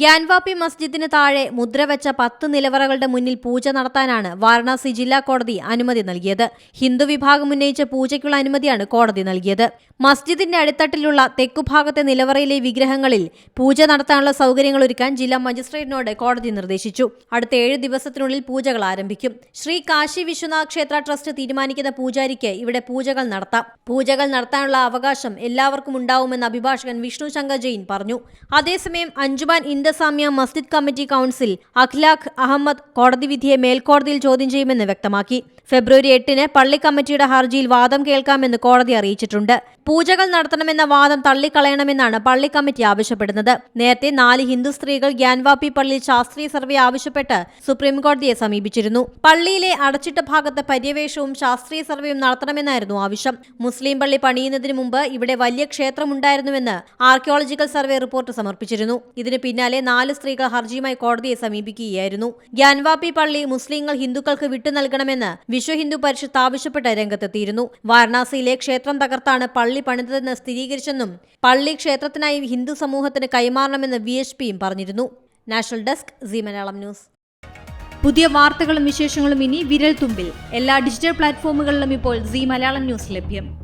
ഗ്യാൻവാപ്പി മസ്ജിദിന് താഴെ മുദ്രവെച്ച പത്ത് നിലവറകളുടെ മുന്നിൽ പൂജ നടത്താനാണ് വാരണാസി ജില്ലാ കോടതി അനുമതി നൽകിയത്. ഹിന്ദു വിഭാഗം ഉന്നയിച്ച പൂജയ്ക്കുള്ള അനുമതിയാണ് കോടതി നൽകിയത്. മസ്ജിദിന്റെ അടിത്തട്ടിലുള്ള തെക്കുഭാഗത്തെ നിലവറയിലെ വിഗ്രഹങ്ങളിൽ പൂജ നടത്താനുള്ള സൗകര്യങ്ങൾ ഒരുക്കാൻ ജില്ലാ മജിസ്ട്രേറ്റിനോട് കോടതി നിർദ്ദേശിച്ചു. അടുത്ത ഏഴ് ദിവസത്തിനുള്ളിൽ പൂജകൾ ആരംഭിക്കും. ശ്രീ കാശി വിശ്വനാഥ് ക്ഷേത്ര ട്രസ്റ്റ് തീരുമാനിക്കുന്ന പൂജാരിക്ക് ഇവിടെ പൂജകൾ നടത്താം. പൂജകൾ നടത്താനുള്ള അവകാശം എല്ലാവർക്കും ഉണ്ടാവുമെന്ന് അഭിഭാഷകൻ വിഷ്ണു ശങ്കർ ജെയിൻ പറഞ്ഞു. അതേസമയം അഞ്ജുമാൻ ഇന്ദസാമ്യ മസ്ജിദ് കമ്മിറ്റി കൗൺസിൽ അഖ്ലാഖ് അഹമ്മദ് കോടതി വിധിയെ മേൽക്കോടതിയിൽ ചോദ്യം ചെയ്യുമെന്ന് വ്യക്തമാക്കി. ഫെബ്രുവരി എട്ടിന് പള്ളി കമ്മിറ്റിയുടെ ഹർജിയിൽ വാദം കേൾക്കാമെന്ന് കോടതി അറിയിച്ചിട്ടുണ്ട്. പൂജകൾ നടത്തണമെന്ന വാദം തള്ളിക്കളയണമെന്നാണ് പള്ളി കമ്മിറ്റി ആവശ്യപ്പെടുന്നത്. നേരത്തെ നാല് ഹിന്ദു സ്ത്രീകൾ ഗ്യാൻവാപ്പി പള്ളിയിൽ ശാസ്ത്രീയ സർവേ ആവശ്യപ്പെട്ട് സുപ്രീംകോടതിയെ സമീപിച്ചിരുന്നു. പള്ളിയിലെ അടച്ചിട്ട ഭാഗത്ത് പര്യവേഷവും ശാസ്ത്രീയ സർവേയും നടത്തണമെന്നായിരുന്നു ആവശ്യം. മുസ്ലിം പള്ളി പണിയുന്നതിന് മുമ്പ് ഇവിടെ വലിയ ക്ഷേത്രമുണ്ടായിരുന്നുവെന്ന് ആർക്കിയോളജിക്കൽ സർവേ റിപ്പോർട്ട് സമർപ്പിച്ചിരുന്നു. ഇതിന് പിന്നാലെ നാല് സ്ത്രീകൾ ഹർജിയുമായി കോടതിയെ സമീപിക്കുകയായിരുന്നു. ഗ്യാൻവാപ്പി പള്ളി മുസ്ലിങ്ങൾ ഹിന്ദുക്കൾക്ക് വിട്ടു നൽകണമെന്ന് വിശ്വ ഹിന്ദു പരിഷത്ത് ആവശ്യപ്പെട്ട് രംഗത്തെത്തിയിരുന്നു. വാരണാസിയിലെ ക്ഷേത്രം തകർത്താണ് പള്ളി പണിതതെന്ന് സ്ഥിരീകരിച്ചെന്നും പള്ളി ക്ഷേത്രത്തിനായി ഹിന്ദു സമൂഹത്തിന് കൈമാറണമെന്ന് വി എച്ച് പിയും പറഞ്ഞിരുന്നു. National desk C Malayalam news. പുതിയ വാർത്തകളും വിശേഷങ്ങളും ഇനി വിരൽ തുമ്പിൽ എല്ലാ ഡിജിറ്റൽ പ്ലാറ്റ്ഫോമുകളിലും ഇപ്പോൾ സി മലയാളം ന്യൂസ് ലഭ്യം.